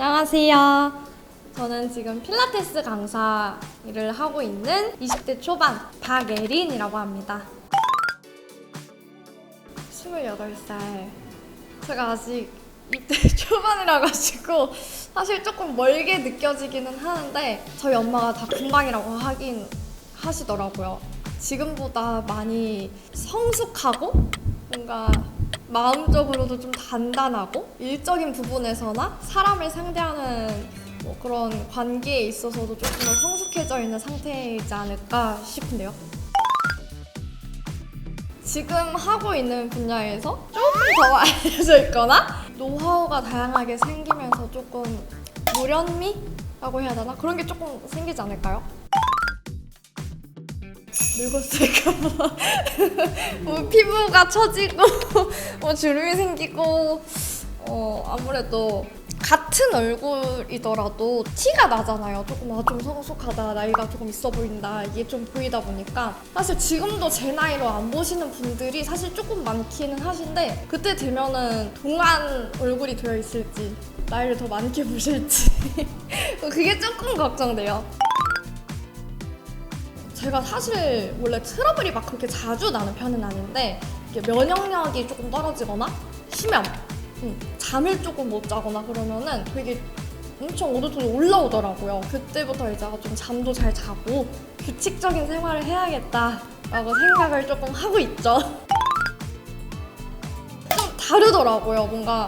안녕하세요. 저는 지금 필라테스 강사 일을 하고 있는 20대 초반 박예린이라고 합니다. 28살. 제가 아직 20대 초반이라 가지고 사실 조금 멀게 느껴지기는 하는데 저희 엄마가 다 금방이라고 하긴 하시더라고요. 지금보다 많이 성숙하고 뭔가 마음적으로도 좀 단단하고 일적인 부분에서나 사람을 상대하는 뭐 그런 관계에 있어서도 조금 더 성숙해져 있는 상태이지 않을까 싶은데요. 지금 하고 있는 분야에서 조금 더 알려져 있거나 노하우가 다양하게 생기면서 조금 무련미라고 해야 되나? 그런 게 조금 생기지 않을까요? 늙었을까 봐 뭐 피부가 처지고 뭐 주름이 생기고 어 아무래도 같은 얼굴이더라도 티가 나잖아요. 조금 아, 좀 성숙하다, 나이가 조금 있어 보인다 이게 좀 보이다 보니까 사실 지금도 제 나이로 안 보시는 분들이 사실 조금 많기는 하신데 그때 되면은 동안 얼굴이 되어 있을지 나이를 더 많게 보실지 그게 조금 걱정돼요. 제가 사실 원래 트러블이 막 그렇게 자주 나는 편은 아닌데 면역력이 조금 떨어지거나 심면 음, 잠을 조금 못 자거나 그러면은 되게 엄청 오도통이 올라오더라고요. 그때부터 이제 아, 좀 잠도 잘 자고 규칙적인 생활을 해야겠다라고 생각을 조금 하고 있죠. 좀 다르더라고요. 뭔가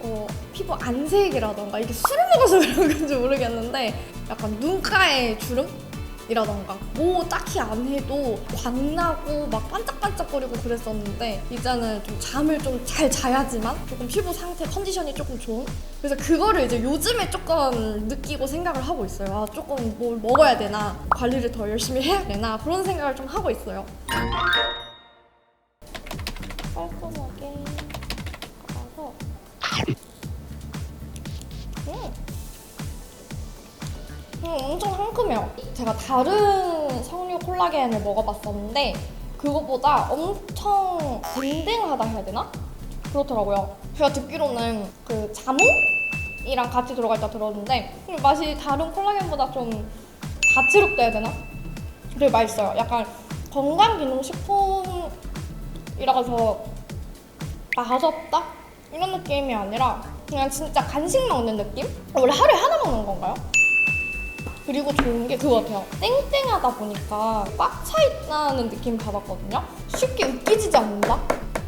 어, 피부 안색이라던가 이게 술을 먹어서 그런 건지 모르겠는데 약간 눈가에 주름? 이라던가. 뭐 딱히 안 해도 광나고 막 반짝반짝거리고 그랬었는데 이제는 좀 잠을 좀 잘 자야지만 조금 피부 상태 컨디션이 조금 좋은? 그래서 그거를 이제 요즘에 조금 느끼고 생각을 하고 있어요. 아 조금 뭘 먹어야 되나 관리를 더 열심히 해야 되나 그런 생각을 좀 하고 있어요. 깔끔하게 가서. 음. 음, 엄청 상큼해요. 제가 다른 석류 콜라겐을 먹어봤었는데 그거보다 엄청 댕댕하다 해야 되나? 그렇더라고요. 제가 듣기로는 그 자몽이랑 같이 들어가 있다 들었는데 그 맛이 다른 콜라겐보다 좀 다채롭다 해야 되나? 되게 맛있어요. 약간 건강기능식품이라서 맛없다? 이런 느낌이 아니라 그냥 진짜 간식 먹는 느낌? 원래 하루에 하나 먹는 건가요? 그리고 좋은 게 그거 같아요. 땡땡하다 보니까 꽉 차 있다는 느낌 받았거든요. 쉽게 으깨지지 않는다?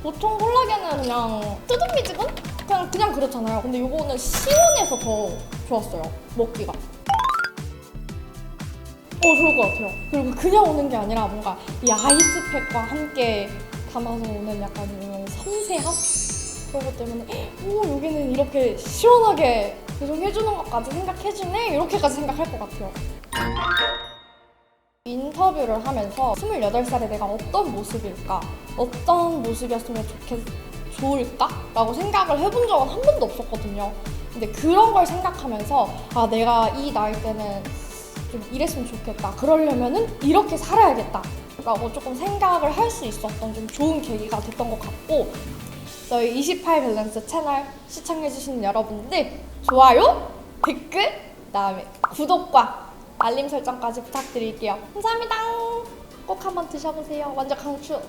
보통 콜라겐은 그냥 뜨뜻미지근? 그냥, 그냥 그렇잖아요. 근데 이거는 시원해서 더 좋았어요. 먹기가. 어, 좋을 것 같아요. 그리고 그냥 오는 게 아니라 뭔가 이 아이스팩과 함께 담아서 오는 약간 이런 섬세함? 그런 것 때문에 오 여기는 이렇게 시원하게 배송해주는 것까지 생각해주네 이렇게까지 생각할 것 같아요. 인터뷰를 하면서 28살에 내가 어떤 모습일까? 어떤 모습이었으면 좋겠, 좋을까? 라고 생각을 해본 적은 한 번도 없었거든요. 근데 그런 걸 생각하면서 아 내가 이 나이 때는 좀 이랬으면 좋겠다. 그러려면은 이렇게 살아야겠다. 라고 조금 생각을 할 수 있었던 좀 좋은 계기가 됐던 것 같고 저희 28 밸런스 채널 시청해주시는 여러분들 좋아요, 댓글, 그다음에 구독과 알림 설정까지 부탁드릴게요. 감사합니다. 꼭 한번 드셔보세요. 완전 강추.